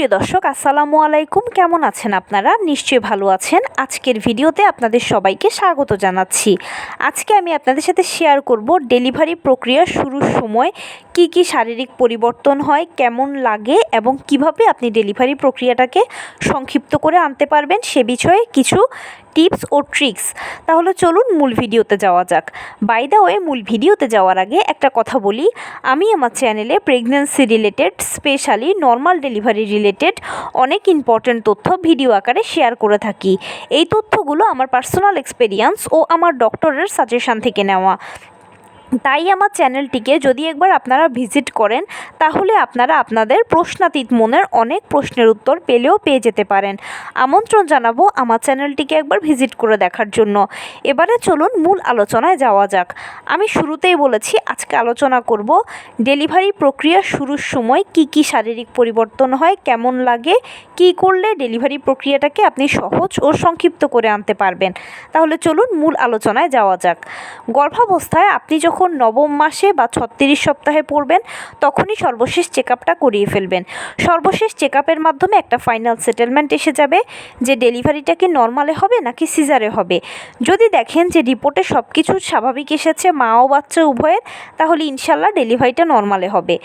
সুপ্রিয় দর্শক, আসসালামু আলাইকুম। কেমন আছেন আপনারা? নিশ্চয়ই ভালো আছেন। আজকের ভিডিওতে আপনাদের সবাইকে স্বাগত জানাচ্ছি। আজকে আমি আপনাদের সাথে শেয়ার করব ডেলিভারি প্রক্রিয়া শুরুর সময় কি কি শারীরিক পরিবর্তন হয়, কেমন লাগে এবং কীভাবে আপনি ডেলিভারি প্রক্রিয়াটাকে সংক্ষিপ্ত করে আনতে পারবেন সে বিষয়ে কিছু টিপস ও ট্রিক্স তাহলে চলুন মূল ভিডিওতে যাওয়া যাক। বাই দ্য ওয়ে মূল ভিডিওতে যাওয়ার আগে একটা কথা বলি। আমি আমার চ্যানেলে pregnancy related specially normal delivery related অনেক ইম্পর্ট্যান্ট তথ্য ভিডিও আকারে শেয়ার করে থাকি। এই তথ্যগুলো আমার পার্সোনাল এক্সপেরিয়েন্স ও আমার ডক্টরের সাজেশান থেকে নেওয়া। তাই আমার চ্যানেলটিকে যদি একবার আপনারা ভিজিট করেন, তাহলে আপনারা আপনাদের প্রশ্নাতীত মনের অনেক প্রশ্নের উত্তর পেলেও পেয়ে যেতে পারেন। আমন্ত্রণ জানাব আমার চ্যানেলটিকে একবার ভিজিট করে দেখার জন্য। এবারে চলুন মূল আলোচনায় যাওয়া যাক। আমি শুরুতেই বলেছি, আজকে আলোচনা করব ডেলিভারি প্রক্রিয়া শুরুর সময় কি কি শারীরিক পরিবর্তন হয়, কেমন লাগে, কি করলে ডেলিভারি প্রক্রিয়াটাকে আপনি সহজ ও সংক্ষিপ্ত করে আনতে পারবেন। তাহলে চলুন মূল আলোচনায় যাওয়া যাক। গর্ভাবস্থায় আপনি যখন নবম মাসে বা ছত্রিশ সপ্তাহে পড়বেন, তখনই সর্বশেষ চেক আপটা করিয়ে ফেলবেন। সর্বশেষ চেক আপের মাধ্যমে একটা ফাইনাল সেটেলমেন্ট এসে যাবে, যে ডেলিভারিটা কি নর্মালে হবে নাকি সিজারে হবে। যদি দেখেন যে রিপোর্টে সব কিছু স্বাভাবিক এসেছে, মা ও বাচ্চা উভয়ের, তাহলে ইনশাল্লাহ ডেলিভারিটা নর্মালে হবে।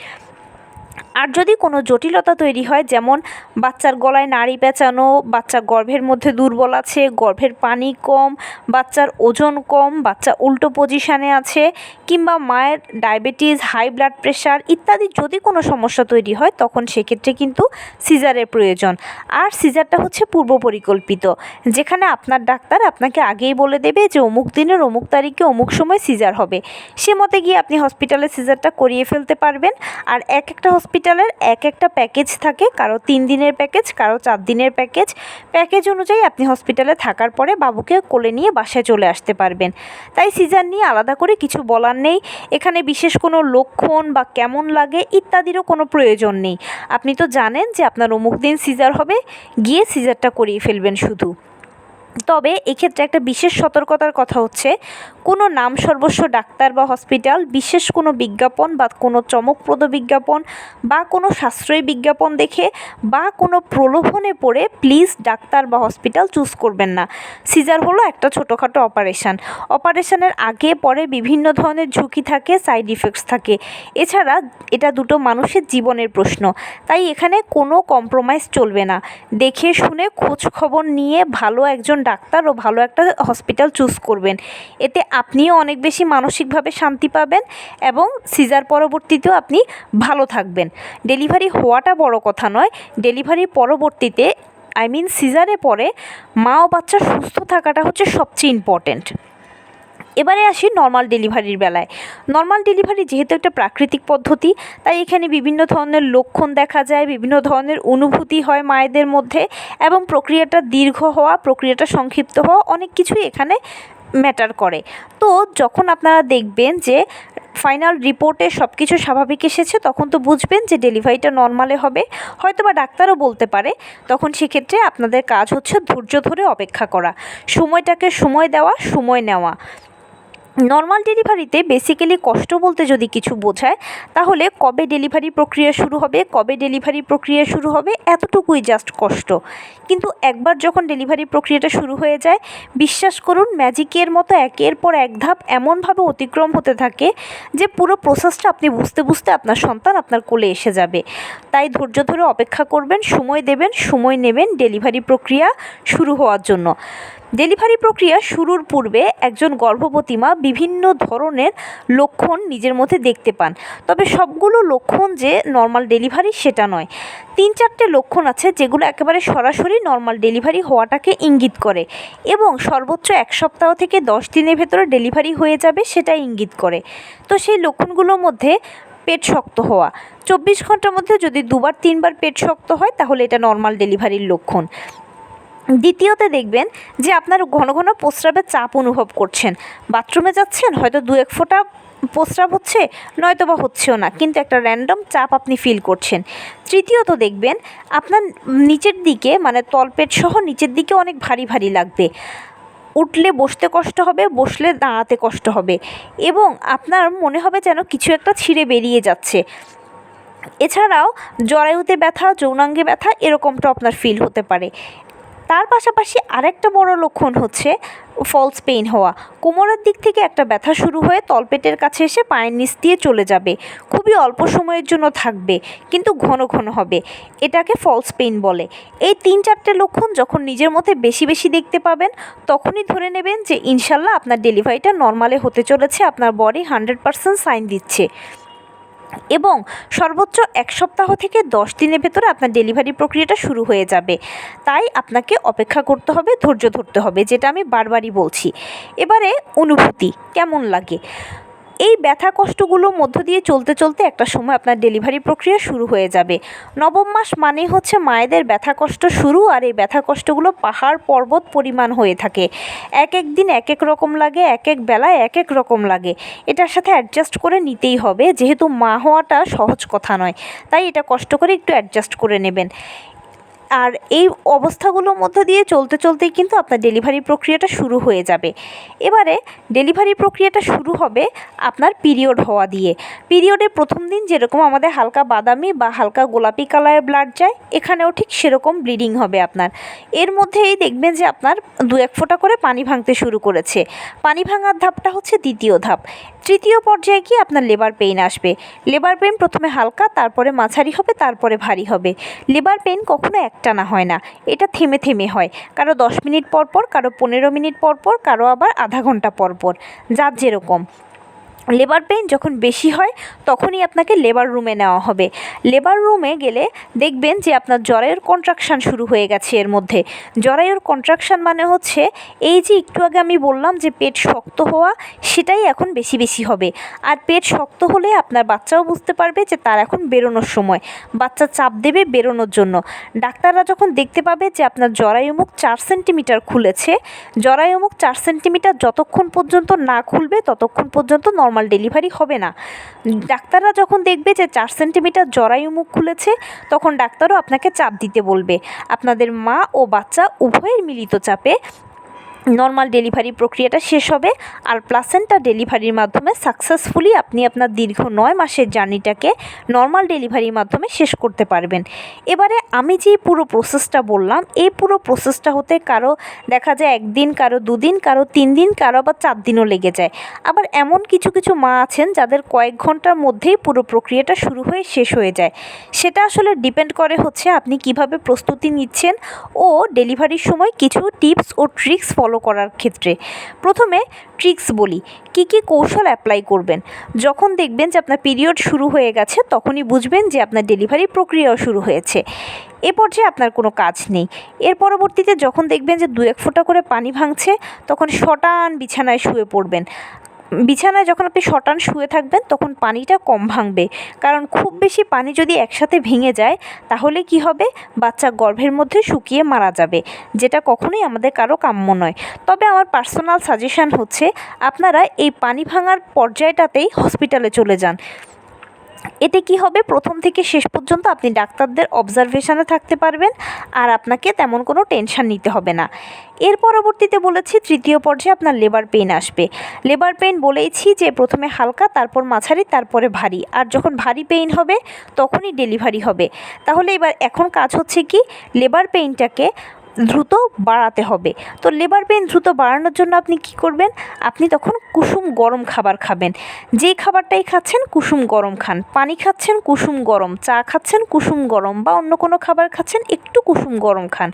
আর যদি কোনো জটিলতা তৈরি হয়, যেমন বাচ্চার গলায় নাড়ি পেঁচানো, বাচ্চা গর্ভের মধ্যে দুর্বল আছে, গর্ভের পানি কম, বাচ্চার ওজন কম, বাচ্চা উল্টো পজিশানে আছে, কিংবা মায়ের ডায়াবেটিস, হাই ব্লাড প্রেশার ইত্যাদি যদি কোনো সমস্যা তৈরি হয়, তখন সেক্ষেত্রে কিন্তু সিজারের প্রয়োজন। আর সিজারটা হচ্ছে পূর্ব পরিকল্পিত। যেখানে আপনার ডাক্তার আপনাকে আগেই বলে দেবে যে অমুক দিনের অমুক তারিখে অমুক সময় সিজার হবে। সে মতে গিয়ে আপনি হসপিটালে সিজারটা করিয়ে ফেলতে পারবেন। আর এক একটা হসপিটালের এক একটা প্যাকেজ থাকে। কারও তিন দিনের প্যাকেজ কারও চার দিনের প্যাকেজ প্যাকেজ অনুযায়ী আপনি হসপিটালে থাকার পরে বাবুকে কোলে নিয়ে বাসায় চলে আসতে পারবেন। তাই সিজার নিয়ে আলাদা করে কিছু বলার নেই। এখানে বিশেষ কোনো লক্ষণ বা কেমন লাগে ইত্যাদিরও কোনো প্রয়োজন নেই। আপনি তো জানেন যে আপনার অমুক দিন সিজার হবে। গিয়ে সিজারটা করিয়ে ফেলবেন শুধু। তবে এক্ষেত্রে একটা বিশেষ সতর্কতার কথা হচ্ছে, কোনো নাম সর্বস্ব ডাক্তার বা হসপিটাল, বিশেষ কোনো বিজ্ঞাপন বা কোনো চমকপ্রদ বিজ্ঞাপন বা কোনো সাশ্রয়ী বিজ্ঞাপন দেখে বা কোনো প্রলোভনে পড়ে প্লিজ ডাক্তার বা হসপিটাল চুজ করবেন না। সিজার হলো একটা ছোটোখাটো অপারেশান। অপারেশানের আগে, পরে বিভিন্ন ধরনের ঝুঁকি থাকে, সাইড ইফেক্টস থাকে। এছাড়া এটা দুটো মানুষের জীবনের প্রশ্ন। তাই এখানে কোনো কম্প্রোমাইজ চলবে না। দেখে শুনে খোঁজ খবর নিয়ে ভালো একজন ডাক্তার ও ভালো একটা হসপিটাল চুজ করবেন। এতে আপনিও অনেক বেশি মানসিকভাবে শান্তি পাবেন এবং সিজার পরবর্তীতেও আপনি ভালো থাকবেন। ডেলিভারি হওয়াটা বড় কথা নয় ডেলিভারির পরবর্তীতে আই মিন সিজারে পরে মা ও বাচ্চা সুস্থ থাকাটা হচ্ছে সবচেয়ে ইম্পর্ট্যান্ট এবারে আসি নর্মাল ডেলিভারির বেলায়। নর্মাল ডেলিভারি যেহেতু একটা প্রাকৃতিক পদ্ধতি, তাই এখানে বিভিন্ন ধরনের লক্ষণ দেখা যায়, বিভিন্ন ধরনের অনুভূতি হয় মায়েদের মধ্যে এবং প্রক্রিয়াটা দীর্ঘ হওয়া, প্রক্রিয়াটা সংক্ষিপ্ত হওয়া অনেক কিছুই এখানে ম্যাটার করে। তো যখন আপনারা দেখবেন যে ফাইনাল রিপোর্টে সব কিছু স্বাভাবিক এসেছে, তখন তো বুঝবেন যে ডেলিভারিটা নর্মালে হবে। হয়তো বা ডাক্তারও বলতে পারে, তখন সেক্ষেত্রে আপনাদের কাজ হচ্ছে ধৈর্য ধরে অপেক্ষা করা। সময়টাকে সময় দেওয়া, সময় নেওয়া। নর্মাল ডেলিভারিতে বেসিক্যালি কষ্ট বলতে যদি কিছু বোঝায়, তাহলে কবে ডেলিভারি প্রক্রিয়া শুরু হবে, কবে ডেলিভারি প্রক্রিয়া শুরু হবে, এতটুকুই জাস্ট কষ্ট। কিন্তু একবার যখন ডেলিভারি প্রক্রিয়াটা শুরু হয়ে যায়, বিশ্বাস করুন ম্যাজিকের মতো একের পর এক ধাপ এমনভাবে অতিক্রম হতে থাকে যে পুরো প্রসেসটা আপনি বুঝতে বুঝতে আপনার সন্তান আপনার কোলে এসে যাবে। তাই ধৈর্য ধরে অপেক্ষা করবেন, সময় দেবেন, সময় নেবেন ডেলিভারি প্রক্রিয়া শুরু হওয়ার জন্য। ডেলিভারি প্রক্রিয়া শুরুর পূর্বে একজন গর্ভবতী মা বিভিন্ন ধরনের লক্ষণ নিজের মধ্যে দেখতে পান। তবে সবগুলো লক্ষণ যে নর্মাল ডেলিভারি সেটা নয়। তিন চারটে লক্ষণ আছে যেগুলো একেবারে সরাসরি নর্মাল ডেলিভারি হওয়াটাকে ইঙ্গিত করে এবং সর্বোচ্চ এক সপ্তাহ থেকে দশ দিনের ভেতরে ডেলিভারি হয়ে যাবে সেটা ইঙ্গিত করে। তো সেই লক্ষণগুলোর মধ্যে পেট শক্ত হওয়া। চব্বিশ ঘণ্টার মধ্যে যদি দুবার তিনবার পেট শক্ত হয় তাহলে এটা নর্মাল ডেলিভারির লক্ষণ। দ্বিতীয়তে দেখবেন যে আপনার ঘন ঘন প্রস্রাবের চাপ অনুভব করছেন। বাথরুমে যাচ্ছেন, হয়তো দু এক ফোঁটা প্রস্রাব হচ্ছে নয়তো বা হচ্ছেও না, কিন্তু একটা র্যান্ডম চাপ আপনি ফিল করছেন। তৃতীয়ত দেখবেন, আপনার নিচের দিকে মানে তলপেট সহ নিচের দিকে অনেক ভারী ভারী লাগবে। উঠলে বসতে কষ্ট হবে, বসলে দাঁড়াতে কষ্ট হবে এবং আপনার মনে হবে যেন কিছু একটা ছিঁড়ে বেরিয়ে যাচ্ছে। এছাড়াও জরায়ুতে ব্যথা, যৌনাঙ্গে ব্যথা এরকমটাও আপনার ফিল হতে পারে। তার পাশাপাশি আরেকটা বড় লক্ষণ হচ্ছে ফলস পেইন হওয়া। কোমরের দিক থেকে একটা ব্যথা শুরু হয়ে তলপেটের কাছে এসে পায়ের নিচ দিয়ে চলে যাবে। খুবই অল্প সময়ের জন্য থাকবে, কিন্তু ঘন ঘন হবে। এটাকে ফলস পেইন বলে। এই তিন চারটে লক্ষণ যখন নিজের মধ্যে বেশি বেশি দেখতে পাবেন, তখনই ধরে নেবেন যে ইনশাল্লাহ আপনার ডেলিভারিটা নর্মালে হতে চলেছে, আপনার বডি হান্ড্রেড পারসেন্ট সাইন দিচ্ছে। এবং সর্বোচ্চ এক সপ্তাহ থেকে দশ দিনের ভেতরে আপনার ডেলিভারি প্রক্রিয়াটা শুরু হয়ে যাবে। তাই আপনাকে অপেক্ষা করতে হবে, ধৈর্য ধরতে হবে, যেটা আমি বারবারই বলছি। এবারে অনুভূতি, কেমন লাগে? এই ব্যথা কষ্টগুলোর মধ্য দিয়ে চলতে চলতে একটা সময় আপনার ডেলিভারি প্রক্রিয়া শুরু হয়ে যাবে। নবম মাস মানে হচ্ছে মায়েদের ব্যথা কষ্ট শুরু আর এই ব্যথা কষ্টগুলো পাহাড় পর্বত পরিমাণ হয়ে থাকে। এক এক দিন এক এক রকম লাগে, এক এক বেলায় এক এক রকম লাগে। এটার সাথে অ্যাডজাস্ট করে নিতেই হবে। যেহেতু মা হওয়াটা সহজ কথা নয়, তাই এটা কষ্ট করে একটু অ্যাডজাস্ট করে নেবেন। আর এই অবস্থাগুলোর মধ্য দিয়ে চলতে চলতেই কিন্তু আপনার ডেলিভারি প্রক্রিয়াটা শুরু হয়ে যাবে। এবারে ডেলিভারি প্রক্রিয়াটা শুরু হবে আপনার পিরিয়ড হওয়া দিয়ে। পিরিয়ডের প্রথম দিন যেরকম আমাদের হালকা বাদামি বা হালকা গোলাপি কালারের ব্লাড যায়, এখানেও ঠিক সেরকম ব্লিডিং হবে আপনার। এর মধ্যেই দেখবেন যে আপনার দু এক ফোঁটা করে পানি ভাঙতে শুরু করেছে। পানি ভাঙার ধাপটা হচ্ছে দ্বিতীয় ধাপ। তৃতীয় পর্যায়ে গিয়ে আপনার লেবার পেইন আসবে। লেবার পেইন প্রথমে হালকা, তারপরে মাঝারি হবে, তারপরে ভারী হবে। লেবার পেইন কখনো একটানা হয় না, এটা থেমে থেমে হয়। কারও দশ মিনিট পর পর, কারও পনেরো মিনিট পর পর, কারও আবার আধা ঘণ্টা পর পর। যার যেরকম। লেবার পেইন যখন বেশি হয়, তখনই আপনাকে লেবার রুমে নেওয়া হবে। লেবার রুমে গেলে দেখবেন যে আপনার জরায়ুর কন্ট্রাকশান শুরু হয়ে গেছে এর মধ্যে। জরায়ুর কন্ট্রাকশান মানে হচ্ছে, এই যে একটু আগে আমি বললাম যে পেট শক্ত হওয়া, সেটাই এখন বেশি বেশি হবে। আর পেট শক্ত হলে আপনার বাচ্চাও বুঝতে পারবে যে তার এখন বেরোনোর সময়। বাচ্চা চাপ দেবে বেরোনোর জন্য। ডাক্তাররা যখন দেখতে পাবে যে আপনার জরায়ুমুখ চার সেন্টিমিটার খুলেছে জরায়ুমুখ চার সেন্টিমিটার যতক্ষণ পর্যন্ত না খুলবে, ততক্ষণ পর্যন্ত নর্মাল ডেলিভারি হবে না। ডাক্তাররা যখন দেখবে যে চার সেন্টিমিটার জরায়ু মুখ খুলেছে, তখন ডাক্তারও আপনাকে চাপ দিতে বলবে। আপনাদের মা ও বাচ্চা উভয়ের মিলিত চাপে নর্মাল ডেলিভারি প্রক্রিয়াটা শেষ হবে আর প্লাসেন্টা ডেলিভারির মাধ্যমে সাকসেসফুলি আপনি আপনার দীর্ঘ নয় মাসের জার্নিটাকে নর্মাল ডেলিভারির মাধ্যমে শেষ করতে পারবেন। এবারে আমি যে পুরো প্রসেসটা বললাম, এই পুরো প্রসেসটা হতে কারও দেখা যায় একদিন, কারও দুদিন, কারও তিন দিন, কারও আবার চার দিনও লেগে যায়। আবার এমন কিছু কিছু মা আছেন যাদের কয়েক ঘণ্টার মধ্যেই পুরো প্রক্রিয়াটা শুরু হয়ে শেষ হয়ে যায়। সেটা আসলে ডিপেন্ড করে হচ্ছে আপনি কীভাবে প্রস্তুতি নিচ্ছেন ও ডেলিভারির সময় কিছু টিপস ও ট্রিক্স ফলো করার ক্ষেত্রে। প্রথমে ট্রিক্স বলি, কি কি কৌশল অ্যাপ্লাই করবেন? যখন দেখবেন যে আপনার পিরিয়ড শুরু হয়ে গেছে, তখনই বুঝবেন যে আপনার ডেলিভারি প্রক্রিয়াও শুরু হয়েছে। এ পর্যায়ে আপনার কোনো কাজ নেই। এর পরবর্তীতে যখন দেখবেন যে দু এক ফোঁটা করে পানি ভাঙছে, তখন শটান বিছানায় শুয়ে পড়বেন। বিছানায় যখন আপনি শটান শুয়ে থাকবেন, তখন পানিটা কম ভাঙবে। কারণ খুব বেশি পানি যদি একসাথে ভেঙে যায়, তাহলে কি হবে? বাচ্চা গর্ভের মধ্যে শুকিয়ে মারা যাবে, যেটা কখনোই আমাদের কারও কাম্য নয়। তবে আমার পার্সোনাল সাজেশান হচ্ছে, আপনারা এই পানি ভাঙার পর্যায়টাতেই হসপিটালে চলে যান। এতে কি হবে? প্রথম থেকে শেষ পর্যন্ত আপনি ডাক্তারদের অবজারভেশনে থাকতে পারবেন আর আপনাকে তেমন কোনো টেনশন নিতে হবে না। এর পরবর্তীতে বলেছি তৃতীয় পর্যায়ে আপনার লেবার পেইন আসবে। লেবার পেইন বলেইছি যে প্রথমে হালকা, তারপর মাঝারি, তারপরে ভারী। আর যখন ভারী পেইন হবে, তখনই ডেলিভারি হবে। তাহলে এবার এখন কাজ হচ্ছে কি? লেবার পেইনটাকে দ্রুত বাড়াতে হবে। তো লেবার পেন দ্রুত বাড়ানোর জন্য আপনি কি করবেন? আপনি তখন কুসুম গরম খাবার খাবেন। যে খাবারটাই খাচ্ছেন, কুসুম গরম খান। পানি খাচ্ছেন, কুসুম গরম। চা খাচ্ছেন, কুসুম গরম। বা অন্য কোনো খাবার খাচ্ছেন, একটু কুসুম গরম খান।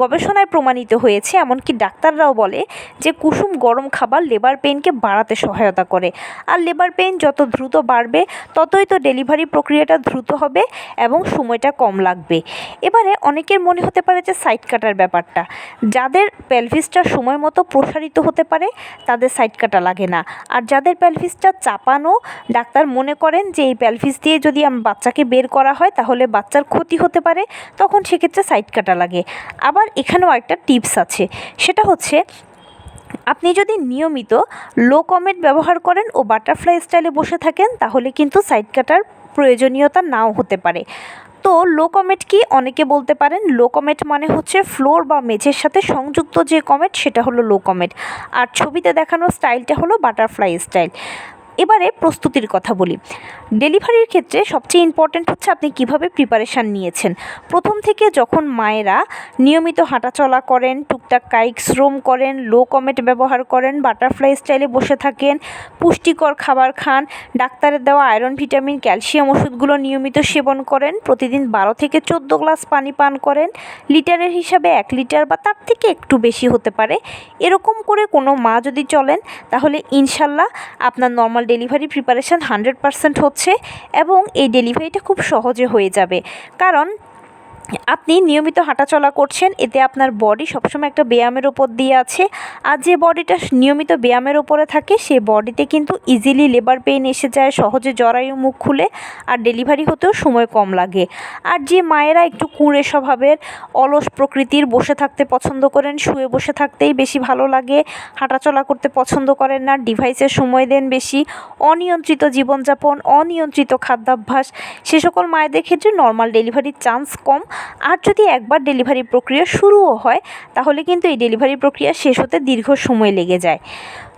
গবেষণায় প্রমাণিত হয়েছে, এমনকি ডাক্তাররাও বলে যে কুসুম গরম খাবার লেবার পেইনকে বাড়াতে সহায়তা করে। আর লেবার পেইন যত দ্রুত বাড়বে, ততই তো ডেলিভারি প্রক্রিয়াটা দ্রুত হবে এবং সময়টা কম লাগবে। এবারে অনেকের মনে হতে পারে যে সাইড কাটার ব্যাপারটা। যাদের প্যালভিসটা সময় মতো প্রসারিত হতে পারে, তাদের সাইড কাটা লাগে না। আর যাদের প্যালভিসটা চাপানো, ডাক্তার মনে করেন যে এই প্যালভিস দিয়ে যদি বাচ্চাকে বের করা হয়, তাহলে বাচ্চার ক্ষতি হতে পারে, তখন সেক্ষেত্রে সাইড কাটা লাগে। আবার এখানেও একটা টিপস আছে। সেটা হচ্ছে, আপনি যদি নিয়মিত লো কমেট ব্যবহার করেন ও বাটারফ্লাই স্টাইলে বসে থাকেন, তাহলে কিন্তু সাইড কাটার প্রয়োজনীয়তা নাও হতে পারে। তো লো কমেট কি? অনেকে বলতে পারেন লো কমেট মানে হচ্ছে ফ্লোর বা মেঝের সাথে সংযুক্ত যে কমেট সেটা হলো লো কমেট আর ছবিতে দেখানো স্টাইলটা হলো বাটারফ্লাই স্টাইল এবারে প্রস্তুতির কথা বলি। ডেলিভারির ক্ষেত্রে সবচেয়ে ইম্পর্ট্যান্ট হচ্ছে আপনি কীভাবে প্রিপারেশান নিয়েছেন। প্রথম থেকে যখন মায়েরা নিয়মিত হাঁটাচলা করেন, টুকটাক কায়িক শ্রম করেন লো কমেট ব্যবহার করেন বাটারফ্লাই স্টাইলে বসে থাকেন, পুষ্টিকর খাবার খান, ডাক্তারের দেওয়া আয়রন ভিটামিন ক্যালসিয়াম ওষুধগুলো নিয়মিত সেবন করেন, প্রতিদিন বারো থেকে চোদ্দ গ্লাস পানি পান করেন, লিটারের হিসাবে এক লিটার বা তার থেকে একটু বেশি হতে পারে। এরকম করে কোনো মা যদি চলেন, তাহলে ইনশাল্লাহ আপনার normal delivery preparation hundred percent হচ্ছে এবং এই ডেলিভারিটা খুব সহজে হয়ে যাবে। কারণ আপনি নিয়মিত হাঁটাচলা করছেন, এতে আপনার বডি সবসময় একটা ব্যায়ামের ওপর দিয়ে আছে। আর যে বডিটা নিয়মিত ব্যায়ামের ওপরে থাকে, সে বডিতে কিন্তু ইজিলি লেবার পেইন এসে যায়, সহজে জরায়ু মুখ খুলে, আর ডেলিভারি হতেও সময় কম লাগে। আর যে মায়েরা একটু কুঁড়ে স্বভাবের, অলস প্রকৃতির, বসে থাকতে পছন্দ করেন, শুয়ে বসে থাকতেই বেশি ভালো লাগে, হাঁটাচলা করতে পছন্দ করেন না, ডিভাইসের সময় দেন বেশি, অনিয়ন্ত্রিত জীবনযাপন, অনিয়ন্ত্রিত খাদ্যাভ্যাস, সে সকল মায়েদের ক্ষেত্রে নর্মাল ডেলিভারির চান্স কম। আর যদি একবার ডেলিভারি প্রক্রিয়া শুরুও হয়, তাহলে কিন্তু এই ডেলিভারি প্রক্রিয়া শেষ হতে দীর্ঘ সময় লেগে যায়।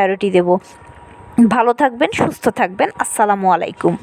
প্রায়োরিটি দেব। ভালো থাকবেন সুস্থ থাকবেন। আসসালামু আলাইকুম।